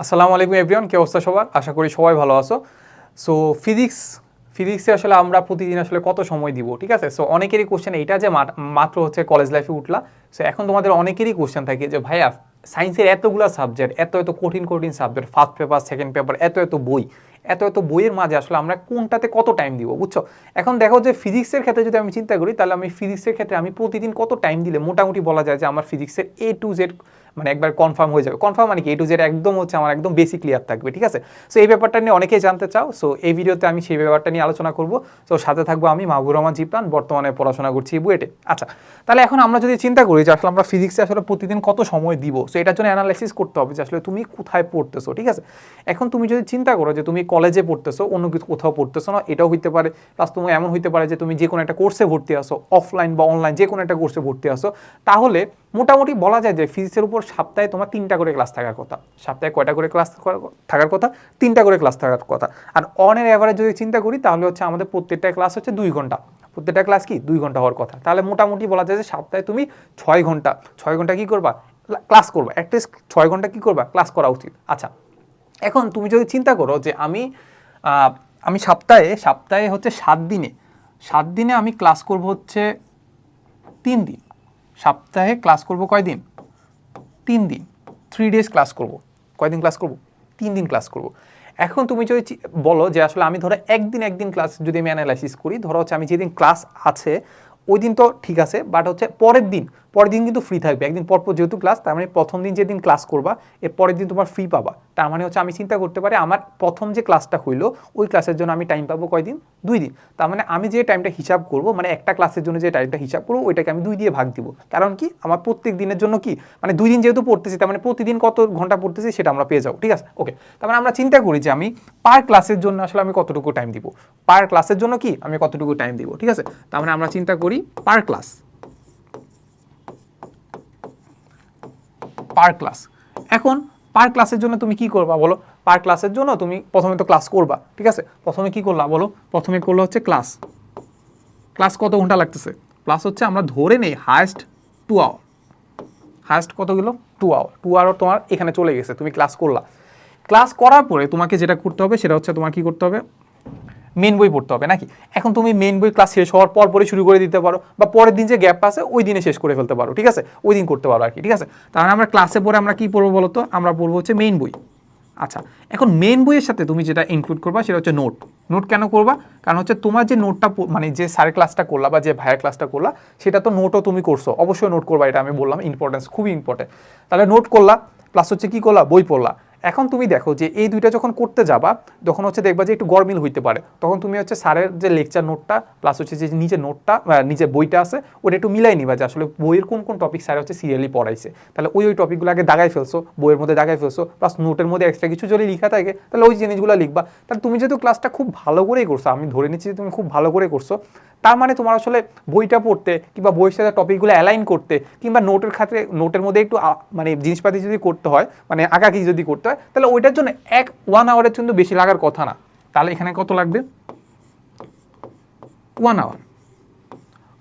আসসালামু আলাইকুম এভরিওয়ান কি অবস্থা সবার? আশা করি সবাই ভালো আছো। সো ফিজিক্স ফিজিক্সে আসলে আমরা প্রতিদিন আসলে কত সময় দিব, ঠিক আছে? সো অনেকেরই কোশ্চেন এইটা যে মাত- মাত্র হচ্ছে কলেজ লাইফে উঠলা। সো এখন তোমাদের অনেকেরই কোশ্চেন থাকে যে, ভাইয়া সায়েন্সের এতগুলো সাবজেক্ট এত এত কঠিন কঠিন subject first paper second paper এত এত বই, এত এত বইয়ের মাঝে আসলে আমরা কোনটাতে কত টাইম দিব? বুঝছ? এখন দেখো যে ফিজিক্সের ক্ষেত্রে যদি আমি চিন্তা করি, তাহলে আমি ফিজিক্সের ক্ষেত্রে আমি প্রতিদিন কত টাইম দিলে মোটামুটি বলা যায় যে, আমার ফিজিক্সের এ টু জেড মানে একবার কনফার্ম হয়ে যাবে। কনফার্ম মানে কি? এ টু জেড একদম হচ্ছে আমার একদম বেসিক ক্লিয়ার থাকবে, ঠিক আছে? সো এই ব্যাপারটা নিয়ে অনেকেই জানতে চাও। সো এই ভিডিওতে আমি সেই ব্যাপারটা নিয়ে আলোচনা করব। সো সাথে থাকব আমি, মাহবুর রহমান জিপ্রান। বর্তমানে পড়াশোনা করছি বুয়েটে। আচ্ছা তাহলে এখন আমরা যদি চিন্তা করি যে আসলে আমরা ফিজিক্সে আসলে প্রতিদিন কত সময় দিব? সো এটার জন্য অ্যানালাইসিস করতে হবে যে আসলে তুমি কোথায় পড়তেছো, ঠিক আছে? এখন তুমি যদি চিন্তা করো যে তুমি কলেজে পড়তেছো, অন্য কিছু কোথাও পড়তেছো না, এটাও হইতে পারে। প্লাস তুমি এমন হইতে পারে যে তুমি যে কোনো একটা কোর্সে ভর্তি আসো অফলাইন বা অনলাইন যে কোনো একটা কোর্সে ভর্তি আসো তাহলে মোটামুটি বলা যায় যে ফিজিক্সের উপর সপ্তাহে তোমার তিনটা করে ক্লাস থাকার কথা। সপ্তাহে কয়টা করে ক্লাস থাকার কথা? তিনটা করে ক্লাস থাকার কথা। আর অনের অ্যাভারেজ যদি চিন্তা করি, তাহলে হচ্ছে আমাদের প্রত্যেকটা ক্লাস হচ্ছে দুই ঘণ্টা। প্রত্যেকটা ক্লাস কি? দুই ঘণ্টা হওয়ার কথা। তাহলে মোটামুটি বলা যায় যে সপ্তাহে তুমি ছয় ঘণ্টা। ছয় ঘণ্টা কী করবা? ক্লাস করবা। অ্যাটলিস্ট ছয় ঘণ্টা কী করবা? ক্লাস করা উচিত। আচ্ছা এখন তুমি যদি চিন্তা করো যে আমি আমি সপ্তাহে সপ্তাহে হচ্ছে সাত দিনে। সাত দিনে আমি ক্লাস করব হচ্ছে তিন দিন। সপ্তাহে ক্লাস করব কয়দিন তিন দিন। থ্রি ডেজ ক্লাস করব। কয়দিন ক্লাস করব? তিন দিন ক্লাস করব। এখন তুমি যদি বলো যে আসলে আমি ধরো একদিন একদিন ক্লাস যদি আমি অ্যানালাইসিস করি, ধরো হচ্ছে আমি যেদিন ক্লাস আছে ওই দিন তো ঠিক আছে বাট হচ্ছে পরের দিন পরের দিন কিন্তু ফ্রি থাকবে। একদিন পর পর যেহেতু ক্লাস তার মানে প্রথম দিন যেদিন ক্লাস করবা, এর পরের দিন তোমার ফ্রি পাবা। তার মানে হচ্ছে আমি চিন্তা করতে পারি আমার প্রথম যে ক্লাসটা হইল, ওই ক্লাসের জন্য আমি টাইম পাবো কয়দিন? দুই দিন। তার মানে আমি যে টাইমটা হিসাব করব মানে একটা ক্লাসের জন্য যে টাইমটা হিসাব করব, ওইটাকে আমি দুই দিয়ে ভাগ দিব। কারণ কি? আমার প্রত্যেক দিনের জন্য কি? মানে দুই দিন যেহেতু পড়তেছি, তার মানে প্রতিদিন কত ঘণ্টা পড়তেছি সেটা আমরা পেয়ে যাব, ঠিক আছে? ওকে তার মানে আমরা চিন্তা করি যে আমি পার ক্লাসের জন্য আসলে আমি কতটুকু টাইম দিব? পার ক্লাসের জন্য কি? আমি কতটুকু টাইম দিব, ঠিক আছে? তার মানে আমরা চিন্তা করি পার ক্লাস পার ক্লাস এখন পার ক্লাসের জন্য তুমি কি করবা বলো? পার ক্লাসের জন্য তুমি প্রথমে তো ক্লাস করবা, ঠিক আছে? প্রথমে কি করলা বলো? প্রথমে করল হচ্ছে ক্লাস ক্লাস কত ঘণ্টা লাগতেছে? প্লাস হচ্ছে আমরা ধরে নেই হায়েস্ট টু আওয়ার হায়েস্ট কতগুলো টু আওয়ার টু আওয়ার তোমার এখানে চলে গেছে, তুমি ক্লাস করলা। ক্লাস করার পরে তোমাকে যেটা করতে হবে সেটা হচ্ছে তোমার কি করতে হবে? মেন বই পড়তে হবে নাকি? এখন তুমি মেন বই ক্লাস শেষ হওয়ার পর পরে শুরু করে দিতে পারো বা পরের দিন যে গ্যাপ আছে, ওই দিনে শেষ করে ফেলতে পারো, ঠিক আছে? ওই দিন করতে পারো আর কি, ঠিক আছে? তাহলে আমরা ক্লাসে পরে আমরা কি পড়ব বলো তো? আমরা পড়ব হচ্ছে মেইন বই। আচ্ছা এখন মেন বইয়ের সাথে তুমি যেটা ইনক্লুড করবা সেটা হচ্ছে নোট নোট কেন করবা? কারণ হচ্ছে তোমার যে নোটটা মানে যে স্যারের ক্লাসটা করলা বা যে ভাইয়ের ক্লাসটা করলা, সেটা তো নোটও তুমি করছ। অবশ্যই নোট করবা, এটা আমি বললাম ইম্পর্টেন্স খুবই ইম্পর্টেন্ট তাহলে নোট করলা প্লাস হচ্ছে কি করলা? বই পড়লা। এখন তুমি দেখো যে এই দুইটা যখন করতে যাবা, তখন হচ্ছে দেখবা যে একটু গরমিল হইতে পারে। তখন তুমি হচ্ছে স্যারের যে লেকচার নোটটা প্লাস হচ্ছে যে নিজের নোটটা নিজের বইটা আছে, ওটা একটু মিলাই নিবা যে আসলে বইয়ের কোন কোন টপিক স্যার হচ্ছে সিরিয়ালি পড়াইছে। তাহলে ওই ওই টপিকগুলো আগে দাগাই ফেলছো, বইয়ের মধ্যে দাগাই ফেলছো প্লাস নোটের মধ্যে এক্সট্রা কিছু যদি লেখা থাকে, তাহলে ওই জিনিসগুলো লিখবা। তাহলে তুমি যেহেতু ক্লাসটা খুব ভালো করেই করছ, আমি ধরে নিচ্ছি যে তুমি খুব ভালো করে করছ, তার মানে তোমার আসলে বইটা পড়তে কিংবা বইয়ের সাথে টপিকগুলো অ্যালাইন করতে কিংবা নোটের খাতে নোটের মধ্যে একটু মানে জিনিসপাতি যদি করতে হয় মানে আঁকাকি যদি করতে হয়, তাহলে ওইটার জন্য এক ওয়ান আওয়ারের কিন্তু বেশি লাগার কথা না। তাহলে এখানে কত লাগবে? ওয়ান আওয়ার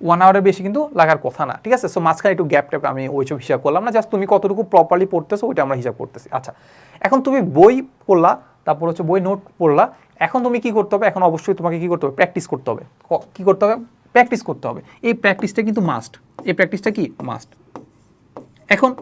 ওয়ান আওয়ারের বেশি কিন্তু লাগার কথা না, ঠিক আছে? সো মাঝখানে একটু গ্যাপ ট্যাপ আমি ওইসব হিসাব করলাম না জাস্ট তুমি কতটুকু প্রপারলি পড়তেছো ওইটা আমরা হিসাব করতেছি। আচ্ছা এখন তুমি বই পড়লা, তারপর হচ্ছে বই নোট পড়লা, এখন তুমি কি করতে হবে? এখন অবশ্যই তোমাকে কি করতে হবে? প্র্যাকটিস করতে হবে। ক- করতে হবে? প্র্যাকটিস করতে হবে। এই প্র্যাকটিসটা কিন্তু মাস্ট এই প্র্যাকটিসটা কি? মাস্ট এখন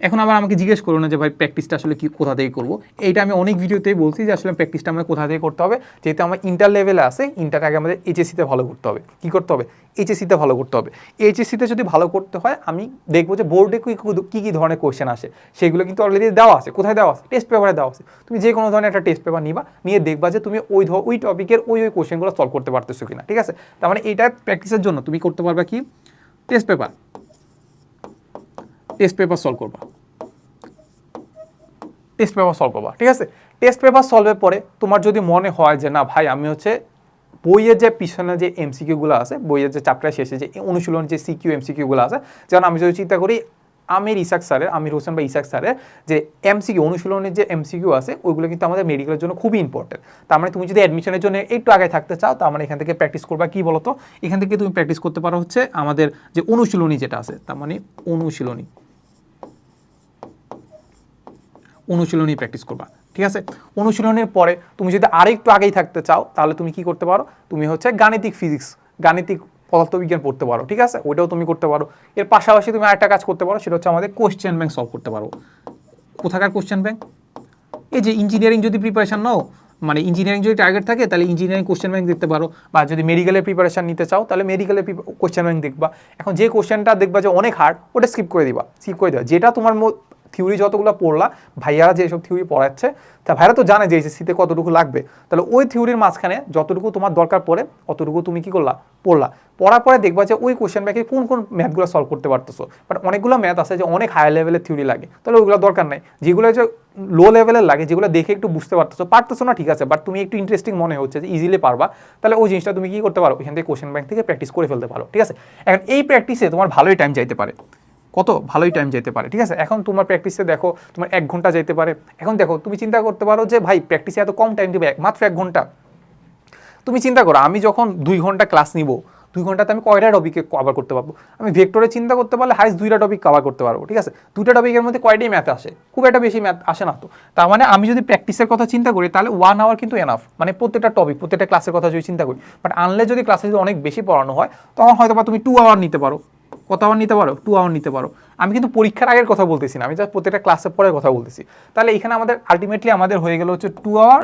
এখন আবার আমাকে জিজ্ঞেস করো না যে ভাই প্র্যাকটিসটা আসলে কি, কোথা থেকে করব? এইটা আমি অনেক ভিডিওতেই বলছি যে আসলে প্র্যাকটিসটা আমাদের কোথা থেকে করতে হবে। যেহেতু আমার ইন্টার লেভেলে আছে ইন্টার আগে আমাদের এইচএসসিতে ভালো করতে হবে। কী করতে হবে? এইচএসসিতে ভালো করতে হবে। এইচএসসিতে যদি ভালো করতে হয়, আমি দেখব যে বোর্ডে কী কী কী ধরনের কোয়েশ্চেন আসে। সেগুলো কিন্তু অলরেডি দেওয়া আছে। কোথায় দেওয়া আছে? টেস্ট পেপারে দেওয়া আছে। তুমি যে কোনো ধরনের একটা টেস্ট পেপার নিবা, নিয়ে দেখবা যে তুমি ওই ধ- ওই টপিকের ওই ওই কোয়েশ্চেনগুলো সলভ করতে পারতেছো কিনা। ঠিক আছে? তার মানে এইটা প্র্যাকটিসের জন্য। তুমি করতে পারবা কি? Test paper test paper solve করবা। টেস্ট পেপার সলভ করবা, ঠিক আছে? টেস্ট পেপার সলভের পরে তোমার যদি মনে হয় যে, না ভাই, আমি হচ্ছে বইয়ের যে পিছনে যে এমসিকিউগুলো আছে, বইয়ের যে চ্যাপ্টার শেষে যে অনুশীলন যে সিকিউ এমসিকিউগুলো আছে, যেমন আমি যদি চিন্তা করি, আমির ইসাক স্যারের, আমির হোসেন বা ইসাক স্যারের যে এমসিকিউ অনুশীলনের যে এমসিকিউ আছে, ওইগুলো কিন্তু আমাদের মেডিকেলের জন্য খুবই ইম্পর্টেন্ট তার মানে তুমি যদি অ্যাডমিশনের জন্য একটু আগে থাকতে চাও, তার মানে এখান থেকে প্র্যাকটিস করবা কি বলতো? এখান থেকে তুমি প্র্যাকটিস করতে পারো হচ্ছে আমাদের যে অনুশীলনী যেটা আছে, তার মানে অনুশীলনী। অনুশীলনী প্র্যাকটিস করবা, ঠিক আছে? অনুশীলনের পরে তুমি যদি আরেকটু আগেই থাকতে চাও, তাহলে তুমি কি করতে পারো? তুমি হচ্ছে গাণিতিক ফিজিক্স গাণিতিক পদার্থবিজ্ঞান পড়তে পারো, ঠিক আছে? ওইটাও তুমি করতে পারো। এর পাশাপাশি তুমি আরেকটা কাজ করতে পারো, সেটা হচ্ছে আমাদের কোশ্চেন ব্যাংক সলভ করতে পারো। কোথাকার কোশ্চেন ব্যাংক এই যে ইঞ্জিনিয়ারিং যদি প্রিপারেশান নাও মানে ইঞ্জিনিয়ারিং যদি টার্গেট থাকে, তাহলে ইঞ্জিনিয়ারিং কোশ্চেন ব্যাংক দেখতে পারো। বা যদি মেডিকেলের প্রিপারেশান নিতে চাও, তাহলে মেডিকেলের কোশ্চেন ব্যাংক দেখবা। এখন যে কোশ্চেনটা দেখবা যে অনেক হার্ড ওটা স্কিপ করে দিবা স্কিপ করে দেওয়া যেটা তোমার থিওরি যতগুলো পড়লা ভাইয়ারা যেসব থিওরি পড়াচ্ছে, তা ভাইয়ারা তো জানে যে এসএসসিতে কতটুকু লাগবে। তাহলে ওই থিওরির মাঝখানে যতটুকু তোমার দরকার পড়ে, অতটুকু তুমি কি করলা? পড়লা। পড়ার পরে দেখবা যে ওই কোয়েশ্চেন ব্যাংকে কোন কোন ম্যাথগুলো সলভ করতে পারতেছো। বাট অনেকগুলো ম্যাথ আছে যে অনেক হাই লেভেলের থিওরি লাগে। তাহলে ওইগুলো দরকার নাই। যেগুলো যে লো লেভেলের লাগে, যেগুলো দেখে একটু বুঝতে পারতেছো পারতেছো না, ঠিক আছে। বাট তুমি একটু ইন্টারেস্টিং মনে হচ্ছে যে ইজিলি পারবা। তাহলে ওই জিনিসটা তুমি কি করতে পারো? এখান থেকে কোশ্চেন ব্যাংক থেকে প্র্যাকটিস করে ফেলতে পারো, ঠিক আছে? এখন এই প্র্যাকটিসে তোমার ভালোই টাইম যাইতে পারে। কত ভালোই টাইম যেতে পারে, ঠিক আছে? এখন তোমার প্র্যাকটিসে দেখো, তোমার এক ঘণ্টা যেতে পারে। এখন দেখো, তুমি চিন্তা করতে পারো যে, ভাই প্র্যাকটিসে এত কম টাইম দেবে, মাত্র এক ঘণ্টা? তুমি চিন্তা করো, আমি যখন দুই ঘণ্টা ক্লাস নিব, দুই ঘন্টাতে আমি কয়টা টপিকে কভার করতে পারব? আমি ভেক্টরে চিন্তা করতে পারলে হাইস্ট দুইটা টপিক কভার করতে পারব, ঠিক আছে? দুইটা টপিকের মধ্যে কয়টাই ম্যাথ আসে? খুব একটা বেশি ম্যাথ আসে না তো। তার মানে আমি যদি প্র্যাকটিসের কথা চিন্তা করি, তাহলে ওয়ান আওয়ার কিন্তু এনাফ মানে প্রত্যেকটা টপিক প্রত্যেকটা ক্লাসের কথা যদি চিন্তা করি। বাট আনলে যদি ক্লাসে যদি অনেক বেশি পড়ানো হয়, তখন হয়তো বা তুমি টু আওয়ার নিতে পারো। কত আওয়ার নিতে পারো? টু আওয়ার নিতে পারো। আমি কিন্তু পরীক্ষার আগের কথা বলতেছি না, আমি জাস্ট প্রত্যেকটা ক্লাসের পরে কথা বলতেছি। তাহলে এখানে আমাদের আলটিমেটলি আমাদের হয়ে গেল হচ্ছে two hour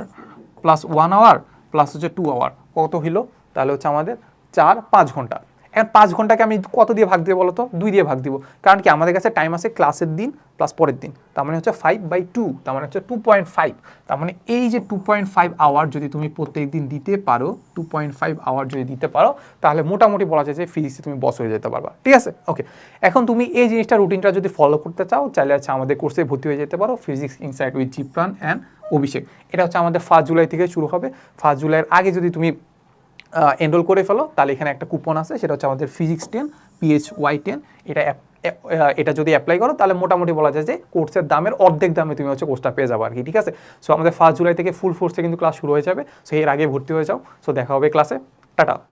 plus one hour plus হচ্ছে টু আওয়ার কত হইল? তাহলে হচ্ছে আমাদের চার পাঁচ ঘণ্টা। এখন পাঁচ ঘন্টাকে আমি কত দিয়ে ভাগ দিব বলো তো দুই দিয়ে ভাগ দিব। কারণ কি? আমাদের কাছে টাইম আছে ক্লাসের দিন প্লাস পরের দিন। তার মানে হচ্ছে ফাইভ বাই টু তার মানে হচ্ছে টু পয়েন্ট ফাইভ তার মানে এই যে টু পয়েন্ট ফাইভ আওয়ার যদি তুমি প্রত্যেক দিন দিতে পারো টু পয়েন্ট ফাইভ আওয়ার যদি দিতে পারো, তাহলে মোটামুটি বলা যায় যে ফিজিক্সে তুমি বস হয়ে যেতে পারবা। ঠিক আছে? ওকে এখন তুমি এই জিনিসটা রুটিনটা যদি ফলো করতে চাও চাইলে হচ্ছে আমাদের কোর্সে ভর্তি হয়ে যেতে পারো ফিজিক্স ইনসাইড উইথ জিপ্রান অ্যান্ড অভিষেক এটা হচ্ছে আমাদের ফার্স্ট জুলাই থেকে শুরু হবে। ফার্স্ট জুলাইয়ের আগে যদি তুমি এনরোল করে ফেলো। তাহলে এখানে একটা কুপন আছে, সেটা হচ্ছে আমাদের physics ten P H Y ten এটা এটা যদি অ্যাপ্লাই করো, তাহলে মোটামুটি বলা যায় যে কোর্সের দামের অর্ধেক দামে তুমি হচ্ছে কোর্সটা পেয়ে যাব আর কি, ঠিক আছে? সো আমাদের ফার্স্ট জুলাই থেকে ফুল ফোর্সে কিন্তু ক্লাস শুরু হয়ে যাবে। সো এর আগে ভর্তি হয়ে যাও। সো দেখা হবে ক্লাসে টাটা!